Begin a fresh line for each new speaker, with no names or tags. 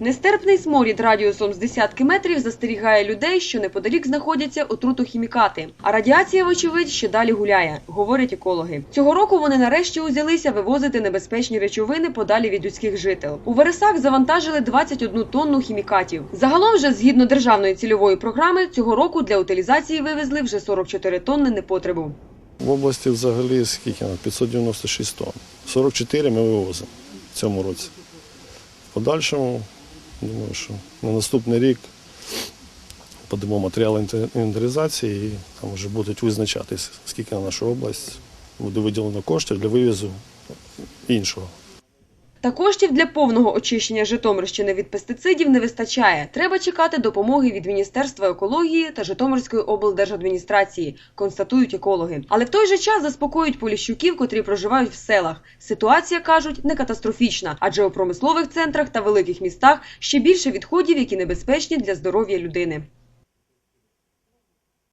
Нестерпний сморід радіусом з десятки метрів застерігає людей, що неподалік знаходяться отрутохімікати. А радіація, вочевидь, ще далі гуляє, говорять екологи. Цього року вони нарешті узялися вивозити небезпечні речовини подалі від людських жител. У вересах завантажили 21 тонну хімікатів. Загалом, же, згідно державної цільової програми, цього року для утилізації вивезли вже 44 тонни непотребу.
В області взагалі скільки? ну, 596 тонн. 44 ми вивозимо в цьому році. В подальшому, думаю, що на наступний рік подамо матеріал інвен- інвентаризації і там вже будуть визначатись, скільки на нашу область буде виділено коштів для вивізу іншого.
Та коштів для повного очищення Житомирщини від пестицидів не вистачає. Треба чекати допомоги від Міністерства екології та Житомирської облдержадміністрації, констатують екологи. Але в той же час заспокоюють поліщуків, котрі проживають в селах. Ситуація кажуть не катастрофічна, адже у промислових центрах та великих містах ще більше відходів, які небезпечні для здоров'я людини.